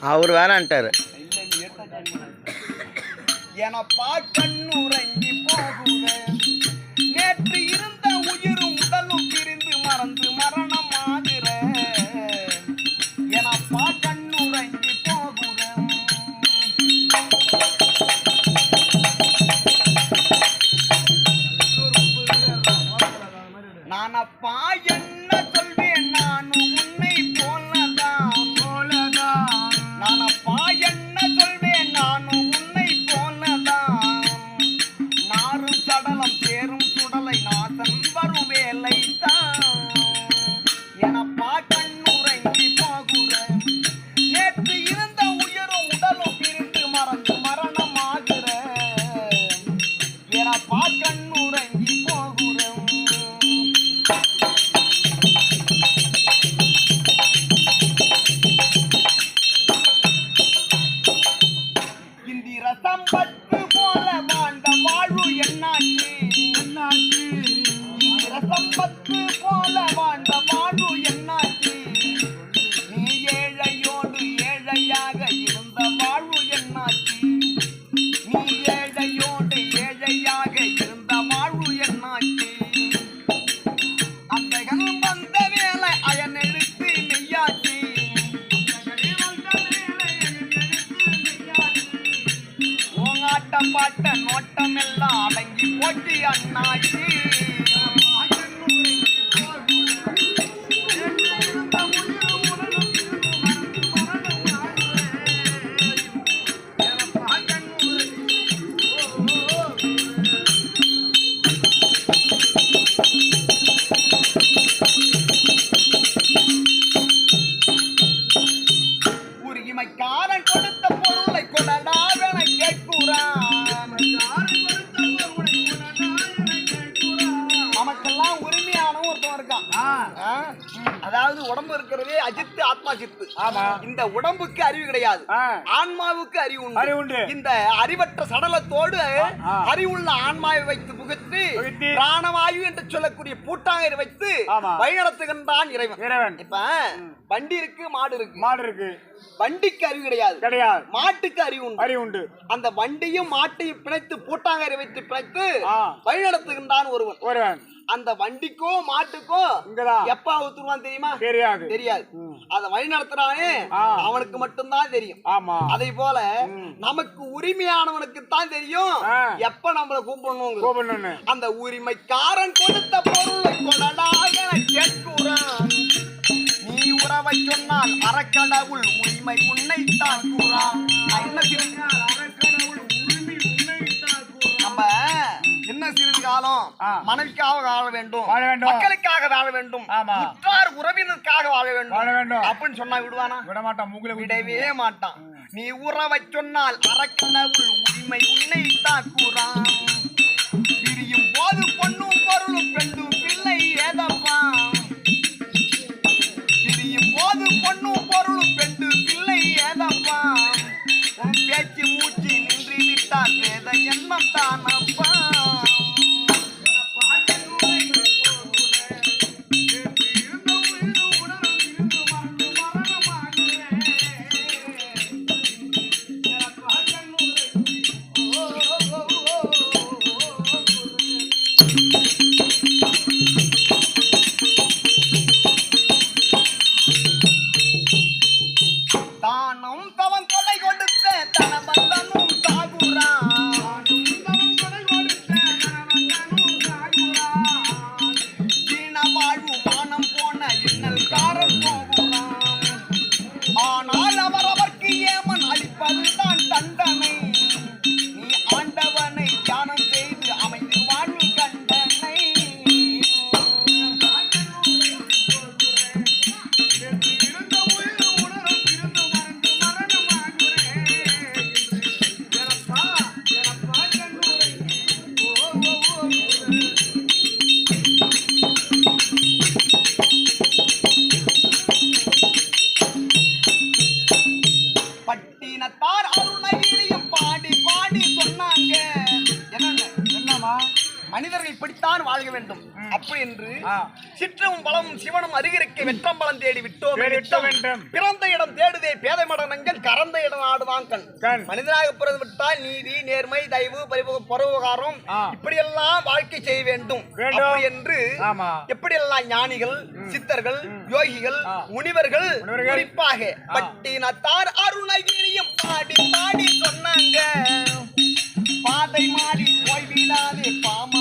அவர் வேணான்ட்டாரு. எனப்பா கண்ணுறங்கி போகுவேன் இந்திர போல வாழ்ந்த என்னாச்சு? நீ ஏழையோடு ஏழையாக கொடுத்த பொருளை கொண்டாடா. உடம்பு இருக்கிறதே அஜித்து ஆத்மா சித்து ஆமா. இந்த உடம்புக்கு அறிவு கிடையாது. ஆன்மாவுக்கு அறிவு அறிவு உண்டு உண்டு. இந்த அறிவற்ற சடலத்தோடு. அறிவுள்ள ஆன்மாவை வைத்து புகுத்து. பிராணவாயு என்று சொல்லக்கூடிய பூட்டாங்கரை வைத்து. வழிநடத்துகின்றான் இறைவன் இறைவன் இப்ப வண்டி இருக்கு மாடு இருக்கு மாடு இருக்கு வண்டிக்கு அறிவு கிடையாது கிடையாது மாட்டுக்கு அறிவு உண்டு அறிவு உண்டு அந்த வண்டியும் மாட்டையும் பிணைத்து பூட்டாங்கரை வைத்து பிணைத்து. வழிநடத்துகின்றான் ஒருவன் ஒருவன் அந்த வண்டிக்கோ மாட்டுக்கோ இங்கதான் எப்ப அவுத்துருவான் தெரியுமா? தெரியாது. தெரியாது. அத வழி நடத்துறானே. அவனுக்கு மட்டும்தான் தெரியும். ஆமா. அதே போல நமக்கு உரிமையானவனுக்கு தான் தெரியும். எப்ப நம்மள கூப்பிடணும் அந்த உரிமைக்காரன் கொடுத்த பொருளை கொடடாக கேட்கிறான். நீ உறவை சொன்னால் அறக்கடவுள் உரிமை உன்னை தான் கூறான். என்ன காலம். மனைவிக்காக வாழ வேண்டும் வாழ வேண்டும். மக்களுக்காக வாழ வேண்டும். உற்றார் உறவினருக்காக வாழ வேண்டும் வாழ வேண்டும். அப்படின்னு சொன்னா விடுவானா விட மாட்டான் விடவே மாட்டான் நீ உறவை சொன்னால் அறக்கடவுள் உரிமை உன்னை தாக்குறான் பிரியும் போது பொண்ணும் பொருளும் பெண்ணும் பிள்ளை ஏதப்பா பிரியும் போது பொண்ணும் பொருளும் பெண்டு பிள்ளை ஏதப்பா உன் பேச்சு மூச்சு நின்று விட்டால் வேத ஜென்மம் தானப்பா அப்படி என்று. சிற்றமும் பலமும் சிவனும் அருகிருக்க வெற்றம்பலம் தேடி விட்டோம் தேடி விட்டோம். வேண்டும். பிறந்த இடம் தேடுதே பேதை மடனங்கள் கறந்த இடம் ஆடுவான் கண். மனிதனாக பிறந்து விட்டால் நீதி நேர்மை தயவு பரிபு பரோபகாரம் ஆ. இப்படியெல்லாம் வாழ்க்கை செய்ய வேண்டும் வேண்டும். என்று ஆமா. எப்படியெல்லாம் ஞானிகள் சித்தர்கள் யோகிகள். முனிவர்கள். குறிப்பாக பட்டினத்தார் அருணகிரியும் பாடி பாடி சொன்னாங்க மாறி போய்விடாதே பாமரனே